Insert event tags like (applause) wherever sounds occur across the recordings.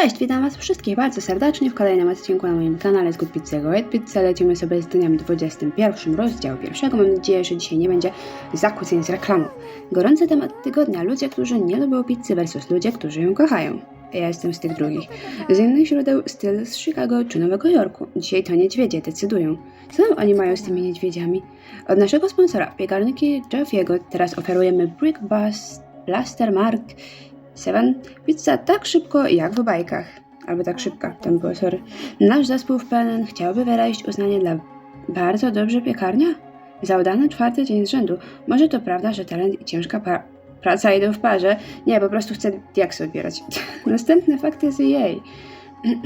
Cześć, witam was wszystkich bardzo serdecznie w kolejnym odcinku na moim kanale z Good Pizza Red Pizza. Lecimy sobie z dniem 21, rozdział pierwszego. Mam nadzieję, że dzisiaj nie będzie zakłóceń z reklamą. Gorący temat tygodnia. Ludzie, którzy nie lubią pizzy versus ludzie, którzy ją kochają. Ja jestem z tych drugich. Z innych źródeł styl z Chicago czy Nowego Jorku. Dzisiaj to niedźwiedzie decydują. Co oni mają z tymi niedźwiedziami? Od naszego sponsora, piekarniki Jeffiego, teraz oferujemy Brick Bus, Blaster Mark 7. Pizza tak szybko jak w bajkach. Albo tak szybka, tam było, sorry. Nasz zespół w PNN chciałby wyrazić uznanie dla bardzo dobrze piekarnia? Za udany czwarty dzień z rzędu. Może to prawda, że talent i ciężka praca idą w parze? Nie, po prostu chcę diaksy odbierać. (laughs) Następny fakt jest jej. (clears throat)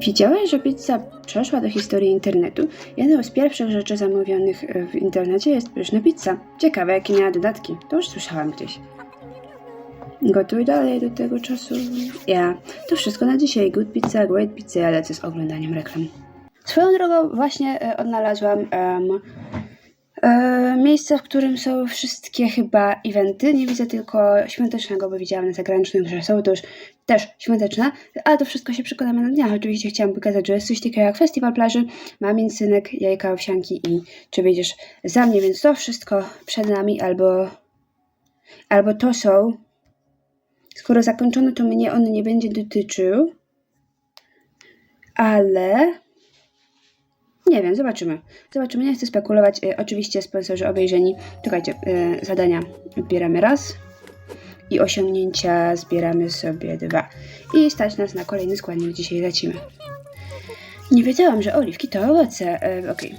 Wiedziałeś, że pizza przeszła do historii internetu? Jedną z pierwszych rzeczy zamówionych w internecie jest pyszna pizza. Ciekawe, jakie miała dodatki. To już słyszałam gdzieś. Gotuj dalej do tego czasu. Ja. To wszystko na dzisiaj. Good pizza, great pizza, ja lecę z oglądaniem reklam. Swoją drogą właśnie e, odnalazłam em, e, miejsce, w którym są wszystkie chyba eventy. Nie widzę tylko świątecznego, bo widziałam na zagranicznych, że są już też świąteczne, ale to wszystko się przekonamy na dniach. Oczywiście chciałam pokazać, że jest coś takiego jak festiwal plaży, mamin synek, jajka owsianki i czy wyjdziesz za mnie, więc to wszystko przed nami albo albo to są Skoro zakończono, to mnie on nie będzie dotyczył. Ale. Nie wiem, zobaczymy. Zobaczymy, nie chcę spekulować. E, oczywiście sponsorzy obejrzeni. Czekajcie, e, zadania odbieramy raz. I osiągnięcia zbieramy sobie dwa. I stać nas na kolejny składnik. Dzisiaj lecimy. Nie wiedziałam, że oliwki to owoce. E, Okej.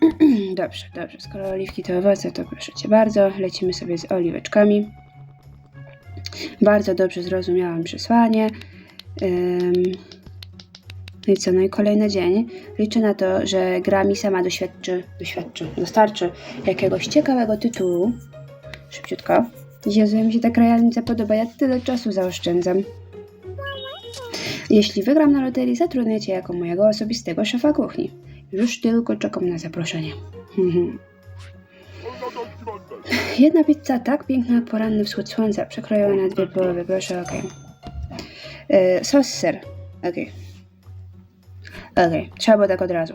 (clears throat) dobrze, dobrze. Skoro oliwki to owoce, to proszę cię bardzo. Lecimy sobie z oliweczkami. Bardzo dobrze zrozumiałam przesłanie. No i co? No i kolejny dzień. Liczę na to, że gra mi sama doświadczy, doświadczy, dostarczy jakiegoś ciekawego tytułu. Szybciutko. Jezu, mi się ta krajalnica podoba. Ja tyle czasu zaoszczędzam. Jeśli wygram na loterii, zatrudnię cię jako mojego osobistego szefa kuchni. Już tylko czekam na zaproszenie. (laughs) Jedna pizza tak piękna jak poranny wschód słońca, przekrojona na dwie połowy, proszę, okej. Okay. Sos ser, okej. Okej, trzeba było tak od razu.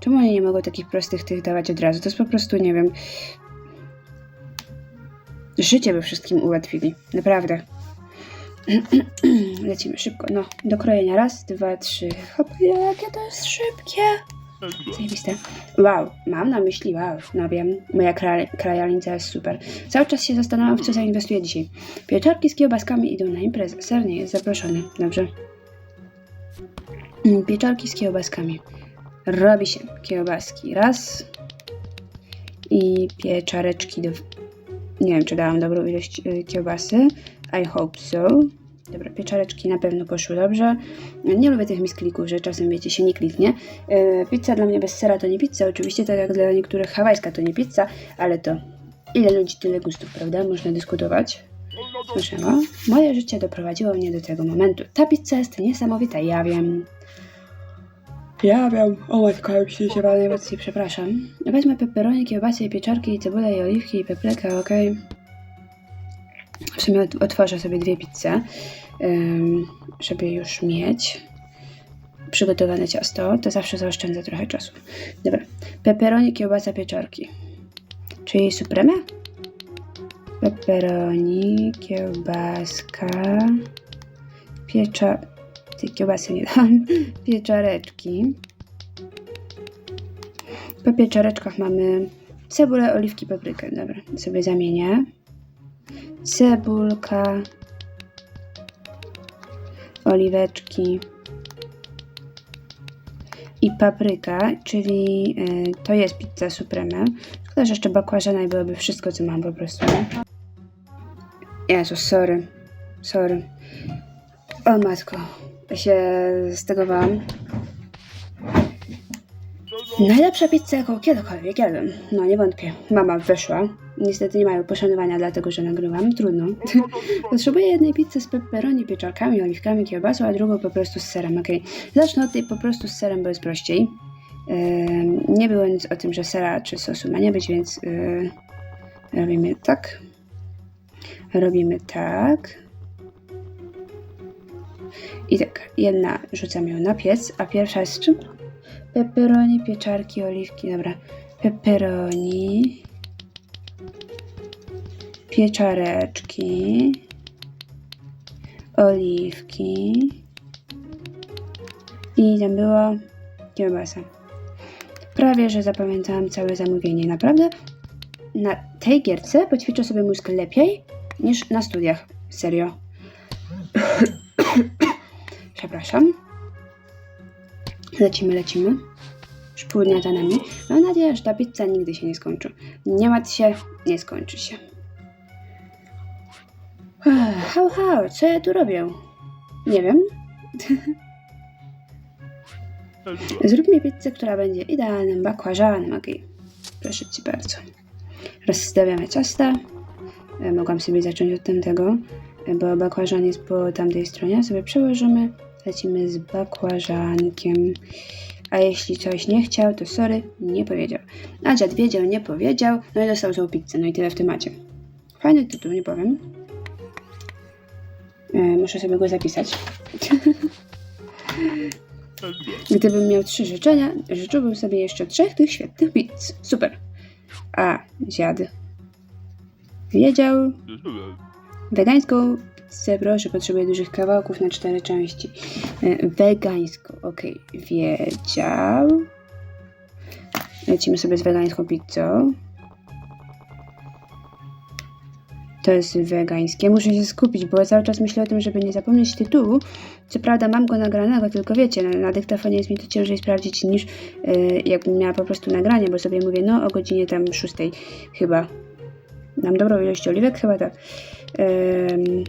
Czemu oni nie mogą takich prostych tych dawać od razu? To jest po prostu, nie wiem... Życie by wszystkim ułatwili, naprawdę. (clears throat) Lecimy szybko, no, do krojenia. Raz, dwa, trzy, hop, jakie to jest szybkie! Zajebiste. Wow, mam na myśli, wow, no wiem, moja kra krajalnica jest super. Cały czas się zastanawiam, w co zainwestuję dzisiaj. Pieczarki z kiełbaskami idą na imprezę. Ser nie jest zaproszony, dobrze. Mm, Pieczarki z kiełbaskami. Robi się kiełbaski raz i pieczareczki do... Nie wiem, czy dałam dobrą ilość y, kiełbasy. I hope so. Dobra, pieczareczki na pewno poszły dobrze. Nie lubię tych misklików, że czasem, wiecie, się nie kliknie. Yy, pizza dla mnie bez sera to nie pizza. Oczywiście, tak jak dla niektórych hawajska to nie pizza, ale to ile ludzi, tyle gustów, prawda? Można dyskutować. No. Moje życie doprowadziło mnie do tego momentu. Ta pizza jest niesamowita, ja wiem. Ja wiem. O matko, już się najmocniej przepraszam. Weźmy pepperoni, kiełbasę, pieczarki, cebulę i oliwki i paprykę, okej. W sumie ot- otworzę sobie dwie pizze, żeby już mieć przygotowane ciasto. To zawsze zaoszczędza trochę czasu. Dobra. Pepperoni, kiełbasa, pieczarki. Czyli supreme? Pepperoni, kiełbaska, piecza... Tej kiełbasy nie dam. (laughs) Pieczareczki. Po pieczareczkach mamy cebulę, oliwki, paprykę. Dobra, sobie zamienię cebulka, oliweczki i papryka, czyli y, to jest pizza supreme. Szkoda, że jeszcze bakłażana i byłoby wszystko, co mam po prostu. Jezu, sorry, sorry. O matko, się stegowałam. Najlepsza pizza, jaką kiedykolwiek jadłem. No, nie wątpię. Mama weszła. Niestety nie mają poszanowania, dlatego że nagrywam. Trudno. (laughs) Potrzebuję jednej pizzy z pepperoni, pieczarkami, oliwkami, kiełbasą, a drugą po prostu z serem. Okej. Zacznę od tej po prostu z serem, bo jest prościej. Ym, nie było nic o tym, że sera czy sosu ma nie być, więc yy, robimy tak. Robimy tak. I tak, jedna rzucam ją na piec, a pierwsza z czym? Pepperoni, pieczarki, oliwki, dobra. Pepperoni, pieczareczki, oliwki i tam było kiełbasa. Prawie, że zapamiętałam całe zamówienie. Naprawdę na tej gierce poćwiczę sobie mózg lepiej niż na studiach. Serio. (coughs) Przepraszam. Lecimy, lecimy. Dnia za nami. Mam nadzieję, że ta pizza nigdy się nie skończy. Nie martw się, nie skończy się. Hał, hał, co ja tu robię? Nie wiem. (laughs) Zrób mi pizzę, która będzie idealnym bakłażanem, okej. Proszę Cię bardzo. Rozstawiamy ciasta. E, Mogłam sobie zacząć od tamtego, e, bo bakłażan jest po tamtej stronie. Sobie przełożymy. Lecimy z bakłażankiem. A jeśli coś nie chciał, to sorry, nie powiedział. A dziad wiedział, nie powiedział, no i dostał złą pizzę. No i tyle w temacie. Fajny tytuł, nie powiem. E, muszę sobie go zapisać. (laughs) Gdybym miał trzy życzenia, życzyłbym sobie jeszcze trzech tych świetnych pizz. Super. A, dziad. Wiedział. Wegańską pizzę, proszę, potrzebuję dużych kawałków na cztery części. E, Wegańską, okej. Wiedział. Lecimy sobie z wegańską pizzą. To jest wegańskie. Muszę się skupić, bo cały czas myślę o tym, żeby nie zapomnieć tytułu. Co prawda mam go nagranego, tylko wiecie, na, na dyktafonie jest mi to ciężej sprawdzić niż yy, jakbym miała po prostu nagranie, bo sobie mówię, no o godzinie tam 6 chyba. Mam dobrą ilość oliwek? Chyba tak. Ym,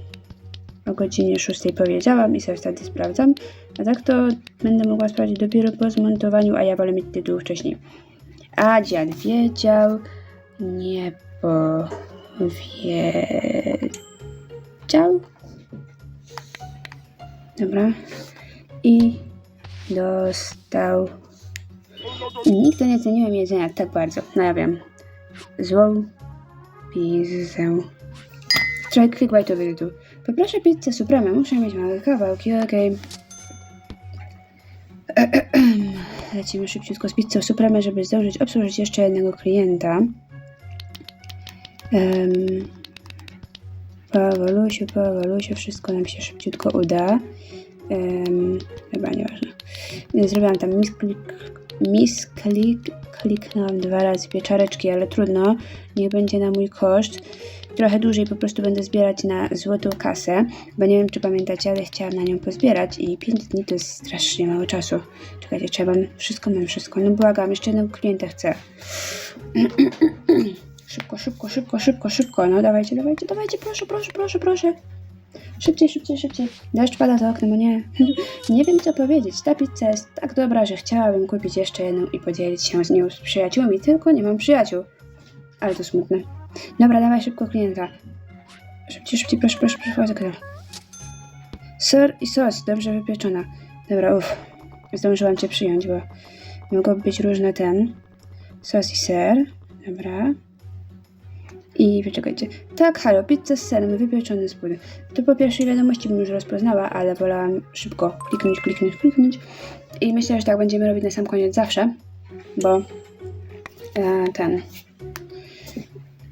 o godzinie 6 powiedziałam i sobie wtedy sprawdzam. A tak to będę mogła sprawdzić dopiero po zmontowaniu, a ja wolę mieć tytuł wcześniej. A dziad wiedział, nie powiedział. Dobra. I dostał. Nigdy nie ceniłem jedzenia tak bardzo. Ja wiem. Złą pizzę. Trochę clickbaitowy tytuł. Poproszę pizzę supremę. Muszę mieć małe kawałki, okej. (clears throat) Lecimy szybciutko z pizzą supremę, żeby zdążyć obsłużyć jeszcze jednego klienta. Um, powolusiu, powolusiu, wszystko nam się szybciutko uda. Um, chyba nieważne. Zrobiłam tam misklik, misklik, kliknęłam dwa razy pieczareczki, ale trudno, niech będzie na mój koszt. Trochę dłużej po prostu będę zbierać na złotą kasę, bo nie wiem czy pamiętacie, ale chciałam na nią pozbierać i 5 dni to jest strasznie mało czasu. Czekajcie, trzeba, wszystko mam, wszystko. No błagam, jeszcze jednego klienta chcę. (clears throat) Szybko, szybko, szybko, szybko, szybko. No dawajcie, dawajcie, dawajcie, proszę, proszę, proszę, proszę. Szybciej, szybciej, szybciej. Deszcz pada za oknem, nie. (laughs) nie wiem co powiedzieć. Ta pizza jest tak dobra, że chciałabym kupić jeszcze jedną i podzielić się z nią z przyjaciółmi, tylko nie mam przyjaciół. Ale to smutne. Dobra, dawaj szybko klienta. Szybciej, szybciej, proszę, proszę, proszę, proszę. Ser i sos, dobrze wypieczona. Dobra, uff. Zdążyłam cię przyjąć, bo mogłoby być różne ten. Sos i ser. Dobra. I wyczekajcie. Tak, halo, pizza z serem, wypieczony z. To po pierwszej wiadomości bym już rozpoznała, ale wolałam szybko kliknąć, kliknąć, kliknąć. I myślę, że tak będziemy robić na sam koniec zawsze, bo e, ten,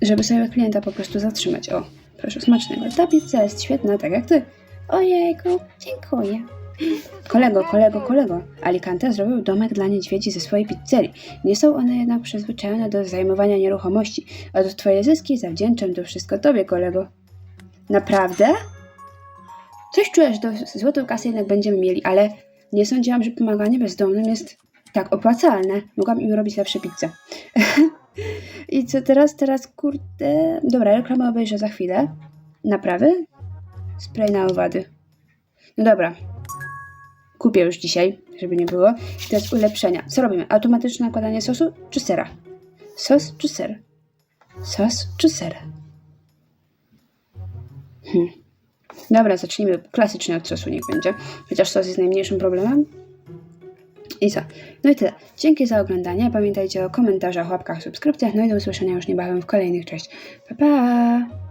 żeby sobie klienta po prostu zatrzymać. O, proszę, smacznego. Ta pizza jest świetna, tak jak ty. Ojejku, dziękuję. Kolego, kolego, kolego, Alicante zrobił domek dla niedźwiedzi ze swojej pizzerii. Nie są one jednak przyzwyczajone do zajmowania nieruchomości. Oto twoje zyski zawdzięczam to wszystko tobie, kolego. Naprawdę? Coś czuję, że do złotą kasę jednak będziemy mieli, ale nie sądziłam, że pomaganie bezdomnym jest tak opłacalne. Mogłam im robić zawsze pizzę. (laughs) I co teraz? Teraz, kurde... Dobra, reklamę obejrzę za chwilę. Naprawy? Spray na owady. No dobra. Kupię już dzisiaj, żeby nie było. Teraz ulepszenia. Co robimy? Automatyczne nakładanie sosu czy sera? Sos czy ser? Sos czy ser? Hmm. Dobra, zacznijmy klasycznie od sosu, niech będzie. Chociaż sos jest najmniejszym problemem. I co? No i tyle. Dzięki za oglądanie. Pamiętajcie o komentarzach, łapkach, subskrypcjach. No i do usłyszenia już niebawem w kolejnych. Cześć. Pa, pa!